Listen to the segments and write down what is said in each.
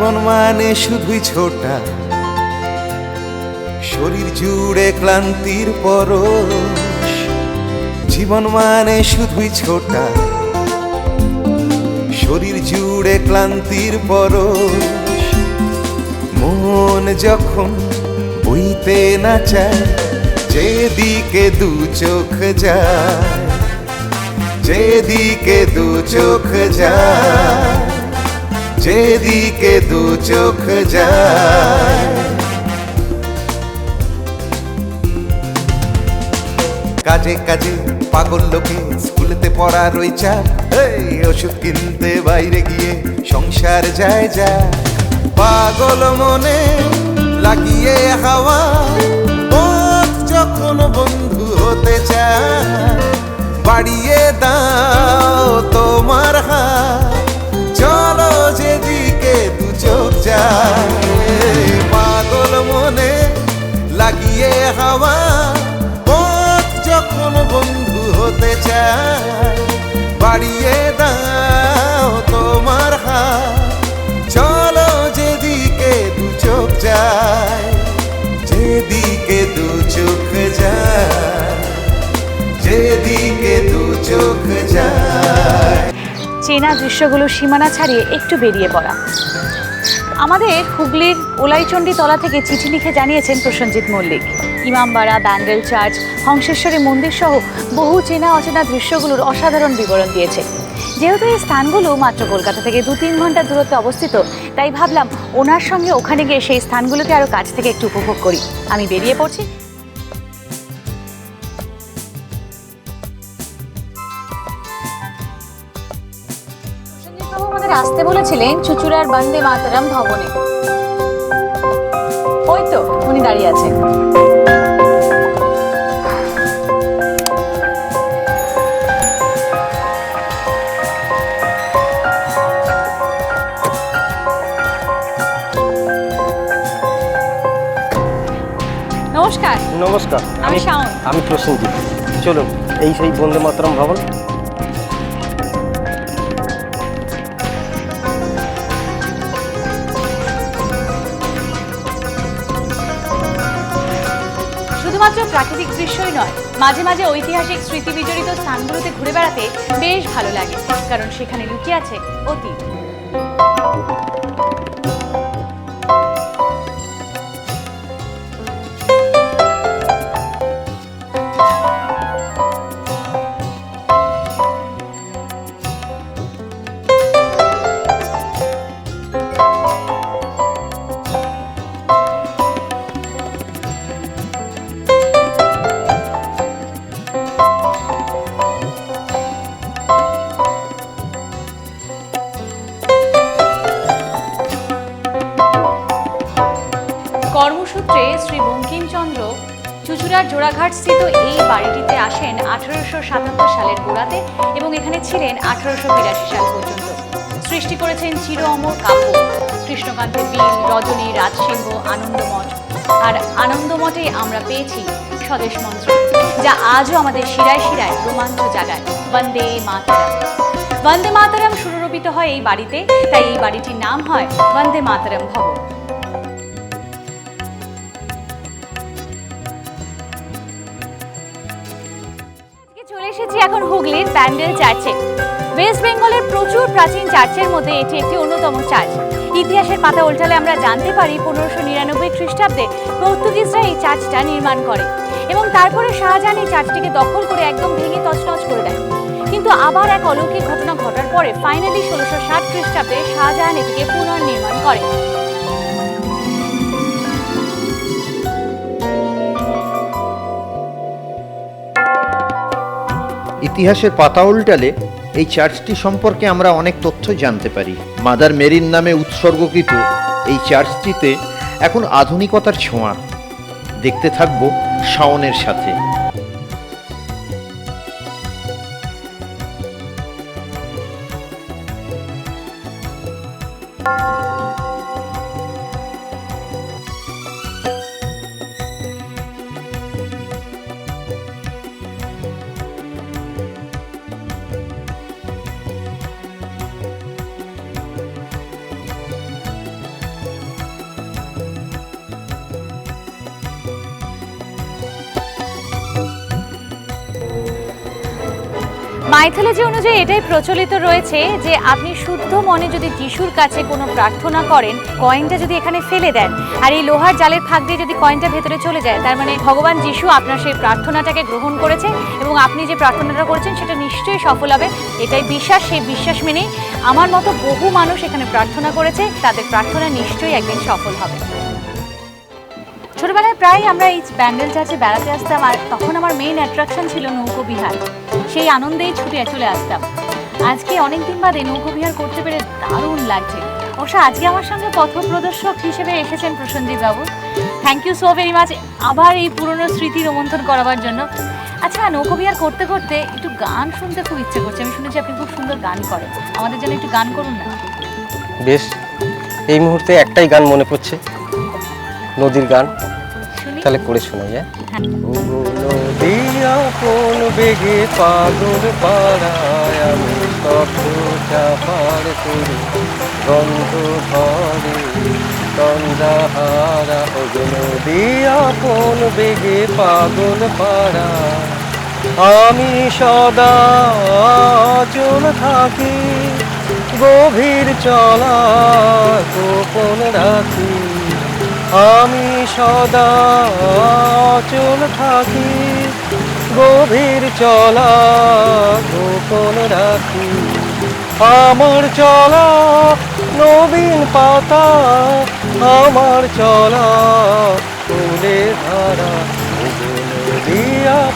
জীবন মানে শুধুই ছোটা। শরীর জুড়ে ক্লান্তির পরশ। জীবন মানে শুধুই ছোটা। শরীর জুড়ে ক্লান্তির পরশ। মন যখন বইতে না চায়, যেদিকে দু চোখ যায়, যেদিকে দু চোখ যায়। যেদিকে দু চোখ যায়। কাজে কাজে পাগল লোকে স্কুলেতে পড়া ওই চাপ। এই ওষুধ কিনতে বাইরে গিয়ে সংসার যায় যা পাগল মনে লাগিয়ে হাওয়া যখন বন্ধু হতে চায়, বাড়িয়ে দাও তোমার হাত। হতে চায় বাড়িয়ে দাও তোমার হাত। চলো যেদিকে দু চোখ যায়, যেদিকে দু চোখ যায়, যেদিকে দু চোখ যায়। চেনা দৃশ্যগুলো সীমানা ছাড়িয়ে একটু বেরিয়ে পড়া। আমাদের হুগলির ওলাইচণ্ডী তলা থেকে চিঠি লিখে জানিয়েছেন প্রসেনজিৎ মল্লিক। ইমামবাড়া ব্যান্ডেল চার্চ, হংসেশ্বরী মন্দির সহ বহু চেনা অচেনা দৃশ্যগুলোর অসাধারণ বিবরণ দিয়েছে। যেহেতু এই স্থানগুলো মাত্র কলকাতা থেকে দু তিন ঘণ্টার দূরত্বে অবস্থিত, তাই ভাবলাম ওনার সঙ্গে ওখানে গিয়ে সেই স্থানগুলোকে আরও কাছ থেকে একটু উপভোগ করি। আমি বেরিয়ে পড়ছি। আমাদের আসতে বলেছিলেন চুচুড়ার বন্দে মাতারাম ভবনে। ওই তো, উনি দাঁড়িয়ে আছেন। নমস্কার। আমি শাওন। আমি প্রসেনজিৎ। চলুন এই সেই বন্দে মাতরম ভবন। শুধুমাত্র প্রাকৃতিক দৃশ্যই নয় মাঝে মাঝে ঐতিহাসিক স্মৃতি বিজড়িত স্থানগুলোতে ঘুরে বেড়াতে বেশ ভালো লাগে কারণ সেখানে লুকিয়ে আছে অতীত। কর্মসূত্রে শ্রী বঙ্কিমচন্দ্র চুচুড়ার জোড়াঘাট স্থিত এই বাড়িটিতে আসেন আঠারোশো সাতাত্তর সালের গোড়াতে এবং এখানে ছিলেন আঠারোশো বিরাশি সাল পর্যন্ত। সৃষ্টি করেছেন চির অমর কাব্য, কৃষ্ণকান্তের বিল রজনী, রাজসিংহ, আনন্দমঠ। আর আনন্দমঠে আমরা পেয়েছি স্বদেশ মন্ত্র, যা আজও আমাদের শিরায় শিরায় রোমাঞ্চ জাগায়। বন্দে মাতারাম। বন্দে মাতারাম সুররোপিত হয় এই বাড়িতে, তাই এই বাড়িটির নাম হয় বন্দে মাতারাম ভবন। ব্যান্ডেল চার্চে। ওয়েস্ট বেঙ্গলের প্রচুর প্রাচীন চার্চের মধ্যে এটি একটি অন্যতম চার্চ। ইতিহাসের পাতা উল্টালে আমরা জানতে পারি পনেরোশো নিরানব্বই খ্রিস্টাব্দে পর্তুগিজরা এই চার্চটা নির্মাণ করে এবং তারপরে শাহজাহান এই চার্চটিকে দখল করে একদম ভেঙে তছনছ করে দেয়। কিন্তু আবার এক অলৌকিক ঘটনা ঘটার পরে ফাইনালি ষোলোশো ষাট খ্রিস্টাব্দে শাহজাহান এটিকে পুনর্নির্মাণ করে। ইতিহাসের পাতা উল্টালে এই চার্চটি সম্পর্কে আমরা অনেক তথ্য জানতে পারি। মাদার মেরির নামে উৎসর্গকৃত এই চার্চটিতে এখন আধুনিকতার ছোঁয়া। দেখতে থাকব শাওনের সাথে। মাইথোলজি অনুযায়ী এটাই প্রচলিত রয়েছে যে আপনি শুদ্ধ মনে যদি যিশুর কাছে কোনো প্রার্থনা করেন কয়েনটা যদি এখানে ফেলে দেন, আর এই লোহার জালের ফাঁক দিয়ে যদি কয়েনটা ভেতরে চলে যায়, তার মানে ভগবান যিশু আপনার সেই প্রার্থনাটাকে গ্রহণ করেছে এবং আপনি যে প্রার্থনাটা করেছেন সেটা নিশ্চয়ই সফল হবে। এটাই বিশ্বাস, সেই বিশ্বাস মেনেই আমার মতো বহু মানুষ এখানে প্রার্থনা করেছে, তাদের প্রার্থনা নিশ্চয়ই একদিন সফল হবে। ছোটবেলায় প্রায় আমরা এই ব্যান্ডেল চার্চে বেড়াতে আসতাম আর তখন আমার মেইন অ্যাট্রাকশন ছিল নৌকো বিহার। সেই আনন্দেই ছুটে চলে আসতাম। আজকে অনেক দিন বাদে নৌকো বিহার করতে পেরে দারুণ লাগছে। অবশ্য আজকে আমার সঙ্গে পথ প্রদর্শক হিসেবে এসেছেন প্রসেনজিৎ বাবু thank you so very much আবার এই পুরনো স্মৃতি রোমন্থন করাবার জন্য। আচ্ছা নৌকো বিহার করতে করতে একটু গান শুনতে খুব ইচ্ছে করছে। আমি শুনেছি আপনি খুব সুন্দর গান করেন। আমাদের জন্য একটু গান করুন না? বেশ, এই মুহূর্তে একটাই গান মনে পড়ছে। নদীর গান। তাহলে করে শোনাই হ্যাঁ। নদিয়া কোন বেগে পাগল পাড়ায় আমি সবটা পার করি। গন্ধ ধরে তন্দ্রাহারা নদিয়া কোন বেগে পাগল পাড়ায়। আমি সদা চল থাকি গভীর চলা গোপন রাখি। আমি সদা চল থাকি, গভীর চলা গোপন রাখি। আমার চলা নবীন পাতা, আমার চলা ফুলে ধারা। দিয়া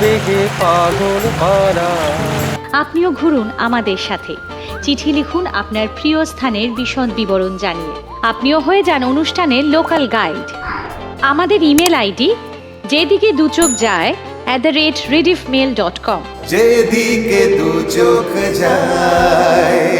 বেগে পাগল পারা। আপনিও ঘুরুন আমাদের সাথে। চিঠি লিখুন আপনার প্রিয় স্থানের বিশদ বিবরণ জানিয়ে। আপনিও হয়ে যান অনুষ্ঠানের লোকাল গাইড। আমাদের ইমেল আইডি যেদিকে দুচোখ যায় at the rate Rediff mail dot com যেদিকে দুচোখ যায়